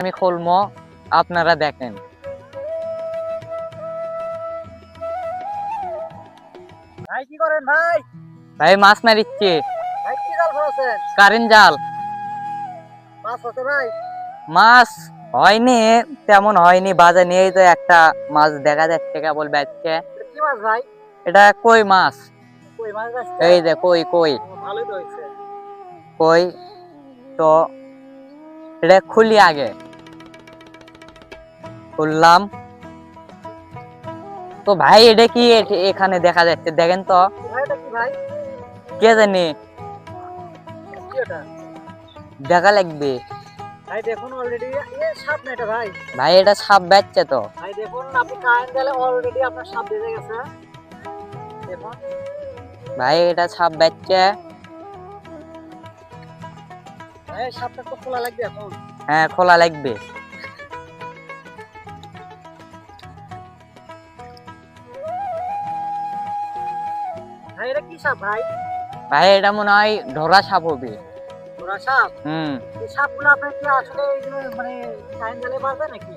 আমি খুলবো আপনারা দেখেন। ভাই কি করেন ভাই? ভাই মাছ মারিচ্ছে। ভাই কি জাল ফেলেছেন? কারেন্ট জাল। মাছ আছে ভাই? মাছ হয়নি তেমন হয়নি বাজার নিয়েই তো একটা মাছ দেখা যাচ্ছে কেবল কি মাছ ভাই? এটা কই মাছ? কই মাছ এই যে কই কই? ভালোই তো হয়েছে। কই? তো এটা খুলি আগে। খুললাম তো ভাই এটা কি এখানে দেখা যাচ্ছে? দেখেন তো। কি জানি? দেখা লাগবে। ভাই দেখুন অলরেডি এ সাপ না এটা ভাই? ভাই এটা সাপ বেচছে তো। ভাই দেখুন আপনি কারেন্ট দিলে অলরেডি আপনার সাপ বেজে গেছে। দেখুন। ভাই এটা সাপ বেচছে। ভাই সাপটা তো খোলা লাগবে এখন। হ্যাঁ খোলা লাগবে। ভাই এটা কি সাপ ভাই? ভাই এটা মনে হয় ঢোরা সাপ হবে। ওরা সাপ? হুম। এই সাপগুলো আপনার কি আসলে এগুলো মানে বাজে নাকি?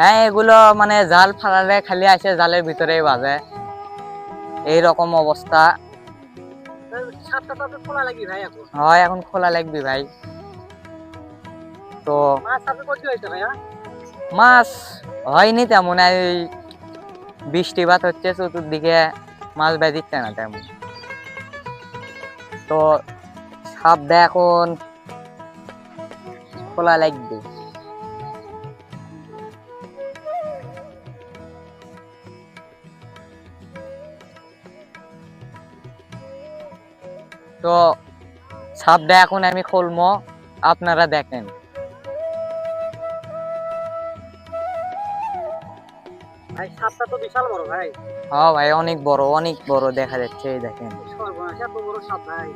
হ্যাঁ এগুলো মানে জাল ফালালে খালি আসে জালের ভিতরেই বাজে। এই রকম অবস্থা সাপটা তো খোলা লাগবে ভাই এখন? হয় এখন খোলা লাগবে ভাই। তো মাছ আপনি মাছ হয়নি তেমন এই বৃষ্টিপাত হচ্ছে চতুর্দিকে। মাছ বেঁধিচ্ছে না তেমন। তো সাপটা এখন খোলা লাগবে। তো সাপটা এখন আমি খুলবো, আপনারা দেখেন। ভাই সাপটা তো বিশাল বড় ভাই। হ্যাঁ ভাই অনেক বড় অনেক বড় দেখা যাচ্ছে এই দেখেন। সর্বনাশ এত বড় সাপ ভাই।